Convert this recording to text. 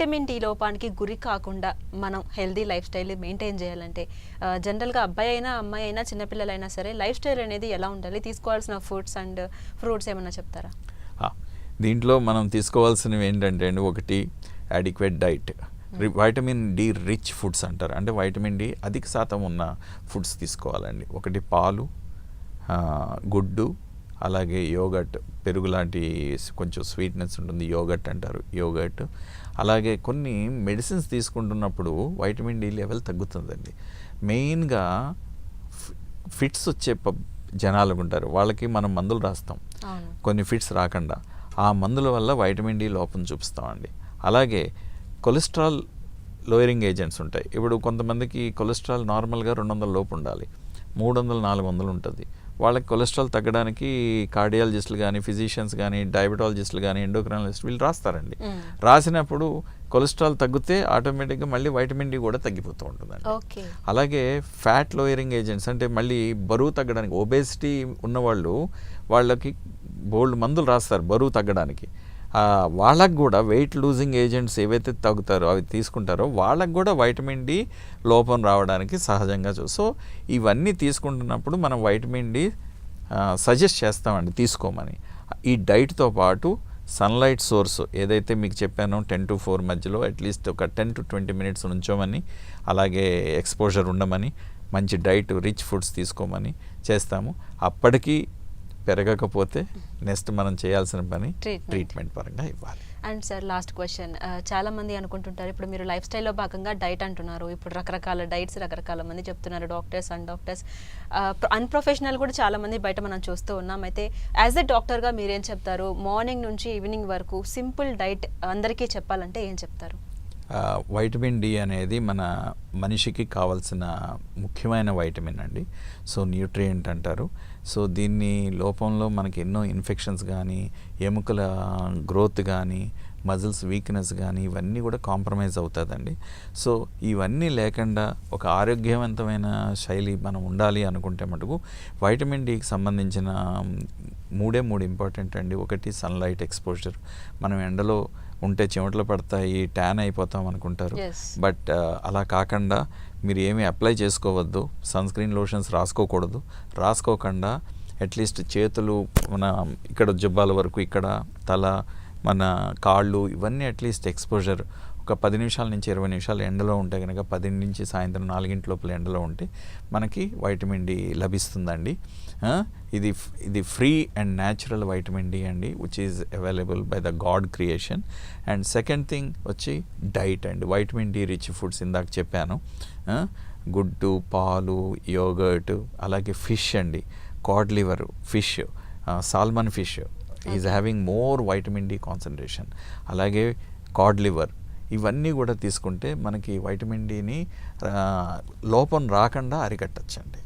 Vitamin D లోపానికి గురి కాకుండా మనం హెల్దీ లైఫ్ స్టైల్ మెయింటైన్ చేయాలంటే జనరల్గా అబ్బాయి అయినా అమ్మాయి అయినా చిన్నపిల్లలైనా సరే లైఫ్ స్టైల్ అనేది ఎలా ఉండాలి? తీసుకోవాల్సిన ఫుడ్స్ అండ్ ఫ్రూట్స్ ఏమన్నా చెప్తారా? దీంట్లో మనం తీసుకోవాల్సినవి ఏంటంటే అండి ఒకటి adequate diet. Vitamin D rich foods అంటారు. అంటే వైటమిన్ డి అధిక శాతం ఉన్న ఫుడ్స్ తీసుకోవాలండి. ఒకటి పాలు గుడ్డు అలాగే యోగట్ పెరుగు లాంటి కొంచెం స్వీట్నెస్ ఉంటుంది యోగట్ అంటారు యోగట్. అలాగే కొన్ని మెడిసిన్స్ తీసుకుంటున్నప్పుడు వైటమిన్ డి లెవెల్ తగ్గుతుందండి. మెయిన్గా ఫిట్స్ వచ్చే జనాలు ఉంటారు. వాళ్ళకి మనం మందులు రాస్తాం. కొన్ని ఫిట్స్ రాకుండా. ఆ మందుల వల్ల వైటమిన్ డి లోపం చూపిస్తామండి. అలాగే కొలెస్ట్రాల్ లోయరింగ్ ఏజెంట్స్ ఉంటాయి. ఇప్పుడు కొంతమందికి కొలెస్ట్రాల్ నార్మల్గా రెండు వందల లోపు ఉండాలి. మూడు వందలు నాలుగు వందలు ఉంటుంది. వాళ్ళకి కొలెస్ట్రాల్ తగ్గడానికి కార్డియాలజిస్టులు కానీ ఫిజిషియన్స్ కానీ డయాబెటాలజిస్టులు కానీ ఎండోక్రైనలిస్ట్ వీళ్ళు రాస్తారండి. రాసినప్పుడు కొలెస్ట్రాల్ తగ్గితే ఆటోమేటిక్గా మళ్ళీ వైటమిన్ డి కూడా తగ్గిపోతూ ఉంటుందండి. అలాగే ఫ్యాట్ లోయరింగ్ ఏజెంట్స్ అంటే మళ్ళీ బరువు తగ్గడానికి ఒబేసిటీ ఉన్నవాళ్ళు వాళ్ళకి బోల్డ్ మందులు రాస్తారు బరువు తగ్గడానికి. వాళ్ళకు కూడా వెయిట్ లూజింగ్ ఏజెంట్స్ ఏవైతే తగ్గుతారో అవి తీసుకుంటారో వాళ్ళకు కూడా వైటమిన్ డి లోపం రావడానికి సహజంగా చూ సో ఇవన్నీ తీసుకుంటున్నప్పుడు మనం వైటమిన్ డి సజెస్ట్ చేస్తామండి తీసుకోమని. ఈ డైట్తో పాటు సన్లైట్ సోర్స్ ఏదైతే మీకు చెప్పానో టెన్ టు ఫోర్ మధ్యలో అట్లీస్ట్ ఒక టెన్ టు ట్వంటీ మినిట్స్ ఉంచోమని అలాగే ఎక్స్పోజర్ ఉండమని మంచి డైట్ రిచ్ ఫుడ్స్ తీసుకోమని చేస్తాము. అప్పటికీ పెరగకపోతే నెక్స్ట్ మనం చేయాల్సిన పని. ట్రీట్మెంట్ పరంగా ఇవ్వాలి. అండ్ సార్ లాస్ట్ క్వశ్చన్ చాలా మంది అనుకుంటుంటారు ఇప్పుడు మీరు లైఫ్ స్టైల్లో భాగంగా డైట్ అంటున్నారు. ఇప్పుడు రకరకాల డైట్స్ రకరకాల మంది చెప్తున్నారు డాక్టర్స్ అండ్ డాక్టర్స్ అన్ప్రొఫెషనల్ కూడా చాలా మంది బయట మనం చూస్తూ ఉన్నాం. అయితే యాజ్ ఎ డాక్టర్గా మీరేం చెప్తారు? మార్నింగ్ నుంచి ఈవినింగ్ వరకు సింపుల్ డైట్ అందరికీ చెప్పాలంటే ఏం చెప్తారు? వైటమిన్ డి అనేది మన మనిషికి కావాల్సిన ముఖ్యమైన వైటమిన్ అండి. సో న్యూట్రియంట్ అంటారు. సో దీన్ని లోపంలో మనకి ఎన్నో ఇన్ఫెక్షన్స్ కానీ ఎముకల గ్రోత్ కానీ మజిల్స్ వీక్నెస్ కానీ ఇవన్నీ కూడా కాంప్రమైజ్ అవుతుందండి. సో ఇవన్నీ లేకుండా ఒక ఆరోగ్యవంతమైన శైలి మనం ఉండాలి అనుకుంటే మటుకు వైటమిన్ డికి సంబంధించిన మూడే మూడు ఇంపార్టెంట్ అండి. ఒకటి సన్లైట్ ఎక్స్పోజర్. మనం ఎండలో ఉంటే చెమటలు పడతాయి ట్యాన్ అయిపోతాం అనుకుంటారు. బట్ అలా కాకుండా మీరు ఏమీ అప్లై చేసుకోవద్దు. సన్ స్క్రీన్ లోషన్స్ రాసుకోకూడదు. రాసుకోకుండా అట్లీస్ట్ చేతులు మన ఇక్కడ జుబ్బాల వరకు ఇక్కడ తల మన కాళ్ళు ఇవన్నీ అట్లీస్ట్ ఎక్స్పోజర్ ఒక పది నిమిషాల నుంచి ఇరవై నిమిషాలు ఎండలో ఉంటే కనుక పది నుంచి సాయంత్రం నాలుగింటి లోపల ఎండలో ఉంటే మనకి వైటమిన్ డి లభిస్తుందండి. ఇది ఇది free and natural vitamin D అండి which is available by the God creation and second thing వచ్చి డైట్ అండి. వైటమిన్ డి రిచ్ ఫుడ్స్ ఇందాక చెప్పాను. గుడ్డు పాలు యోగర్ట్ అలాగే ఫిష్ అండి. Cod liver fish salmon fish is having more vitamin D concentration. అలాగే కాడ్ లివర్ ఇవన్నీ కూడా తీసుకుంటే మనకి వైటమిన్ డిని లోపం రాకుండా అరికట్టచ్చండి.